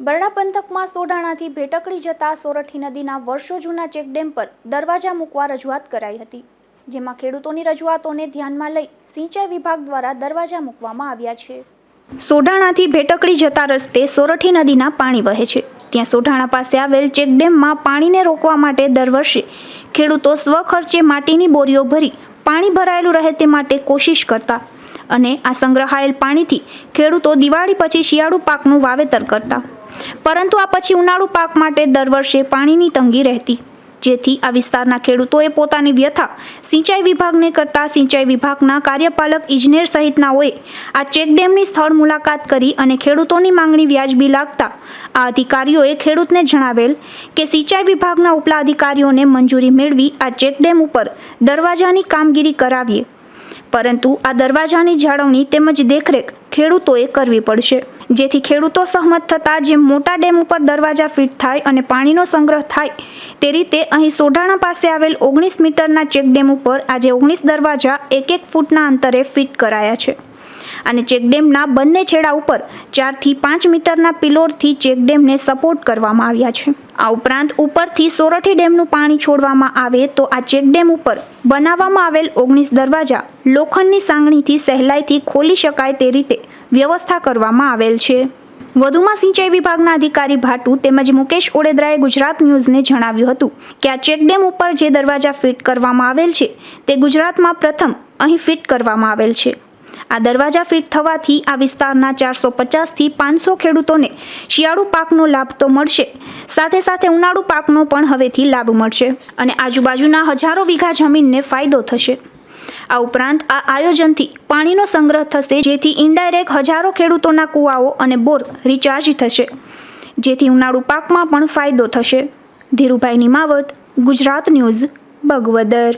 બરડા પંથકમાં સોડાણાથી ભેટકડી જતા સોરઠી નદીના વર્ષો જૂના ચેકડેમ પર દરવાજા મૂકવા રજૂઆત કરાઈ હતી, જેમાં ખેડૂતોની રજૂઆતોને ધ્યાનમાં લઈ સિંચાઈ વિભાગ દ્વારા દરવાજા મૂકવામાં આવ્યા છે. સોઢાણાથી ભેટકડી જતા રસ્તે સોરઠી નદીના પાણી વહે છે. ત્યાં સોઢાણા પાસે આવેલ ચેકડેમમાં પાણીને રોકવા માટે દર વર્ષે ખેડૂતો સ્વખર્ચે માટીની બોરીઓ ભરી પાણી ભરાયેલું રહે તે માટે કોશિશ કરતા અને આ સંગ્રહાયેલ પાણીથી ખેડૂતો દિવાળી પછી શિયાળુ પાકનું વાવેતર કરતા. પરંતુ આ પછી ઉનાળુ પાક માટે દર વર્ષે પાણીની તંગી રહેતી. જેથી આ વિસ્તારના ખેડૂતોએ પોતાની વ્યથા સિંચાઈ વિભાગને કરતા સિંચાઈ વિભાગના કાર્યપાલક ઇજનેર સહિતનાઓએ આ ચેકડેમની સ્થળ મુલાકાત કરી અને ખેડૂતોની માંગણી વ્યાજબી લાગતા આ અધિકારીઓએ ખેડૂતને જણાવેલ કે સિંચાઈ વિભાગના ઉપલા અધિકારીઓને મંજૂરી મેળવી આ ચેકડેમ ઉપર દરવાજાની કામગીરી કરાવીએ. પરંતુ આ દરવાજાની જાળવણી તેમજ દેખરેખ ખેડૂતોએ કરવી પડશે. જેથી ખેડૂતો સહમત થતાં જેમ મોટા ડેમ ઉપર દરવાજા ફિટ થાય અને પાણીનો સંગ્રહ થાય તે રીતે અહીં સોઢાણા પાસે આવેલ ઓગણીસ મીટરના ચેકડેમ ઉપર આજે ઓગણીસ દરવાજા એક એક ફૂટના અંતરે ફિટ કરાયા છે. અને ચેકડેમના બંને છેડા ઉપર ચારથી પાંચ મીટરના પિલોરથી ચેકડેમને સપોર્ટ કરવામાં આવ્યા છે. આ ઉપરાંત ઉપરથી સોરઠી ડેમનું પાણી છોડવામાં આવે તો આ ચેકડેમ ઉપર બનાવવામાં આવેલ ઓગણીસ દરવાજા લોખંડની સાંગણીથી સહેલાઈથી ખોલી શકાય તે રીતે વ્યવસ્થા કરવામાં આવેલ છે. વધુમાં સિંચાઈ વિભાગના અધિકારી ભાટુ તેમજ મુકેશ ઓડેદરાએ ગુજરાત ન્યૂઝને જણાવ્યું હતું કે આ ચેકડેમ ઉપર જે દરવાજા ફિટ કરવામાં આવેલ છે તે ગુજરાતમાં પ્રથમ અહીં ફિટ કરવામાં આવેલ છે. આ દરવાજા ફિટ થવાથી આ વિસ્તારના ચારસો પચાસથી પાંચસો ખેડૂતોને શિયાળુ પાકનો લાભ તો મળશે. સાથે સાથે ઉનાળુ પાકનો પણ હવેથી લાભ મળશે અને આજુબાજુના હજારો વીઘા જમીનને ફાયદો થશે. આ ઉપરાંત આ આયોજનથી પાણીનો સંગ્રહ થશે, જેથી ઇન્ડાયરેક્ટ હજારો ખેડૂતોના કૂવાઓ અને બોર રિચાર્જ થશે, જેથી ઉનાળુ પાકમાં પણ ફાયદો થશે. ધીરુભાઈ નિમાવત, ગુજરાત ન્યૂઝ, બગવદર.